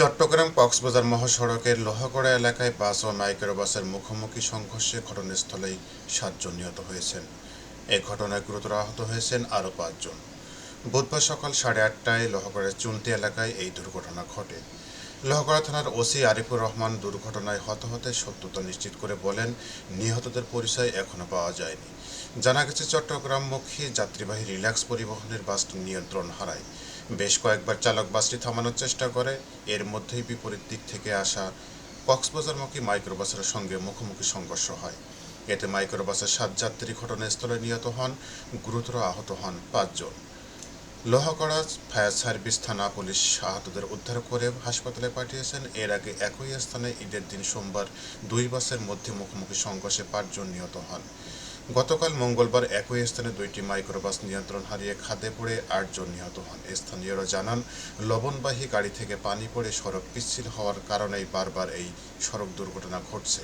চট্টগ্রাম কক্সবাজার মহাসড়কের লোহাগড়া এলাকায় বাস ও মাইক্রোবাসের মুখোমুখি সংঘর্ষে ঘটনাস্থলেই সাতজন নিহত হয়েছেন। এ ঘটনায় গুরুতর আহত হয়েছেন আরও পাঁচজন। বুধবার সকাল সাড়ে আটটায় লোহাগড়ার চুনতি এলাকায় এই দুর্ঘটনা ঘটে। লোহাগড়া থানার ওসি আরিফুর রহমান দুর্ঘটনায় হতাহতের সত্যতা নিশ্চিত করে বলেন, নিহতদের পরিচয় এখনও পাওয়া যায়নি। জানা গেছে, চট্টগ্রামমুখী যাত্রীবাহী রিল্যাক্স পরিবহনের বাসটি নিয়ন্ত্রণ হারায়। বেশ কয়েকবার চালক বাসটি থামানোর চেষ্টা করে। এর মধ্যেই বিপরীত দিক থেকে আসা কক্সবাজারমুখী মাইক্রোবাসের সঙ্গে মুখোমুখি সংঘর্ষ হয়। এতে মাইক্রোবাসের সাত যাত্রী ঘটনাস্থলে নিহত হন, গুরুতর আহত হন পাঁচজন। লোহাগড়া ফায়ার সার্ভিস থানা পুলিশ আহতদের উদ্ধার করে হাসপাতালে পাঠিয়েছেন। এর আগে একই স্থানে ঈদের দিন সোমবার দুই বাসের মধ্যে মুখোমুখি সংঘর্ষে পাঁচজন নিহত হন। গতকাল মঙ্গলবার একই স্থানে দুইটি মাইক্রোবাস নিয়ন্ত্রণ হারিয়ে খাদে পড়ে আটজন নিহত হন। স্থানীয়রা জানান, লবণবাহী গাড়ি থেকে পানি পড়ে সড়ক পিচ্ছিল হওয়ার কারণেই বারবার এই সড়ক দুর্ঘটনা ঘটছে।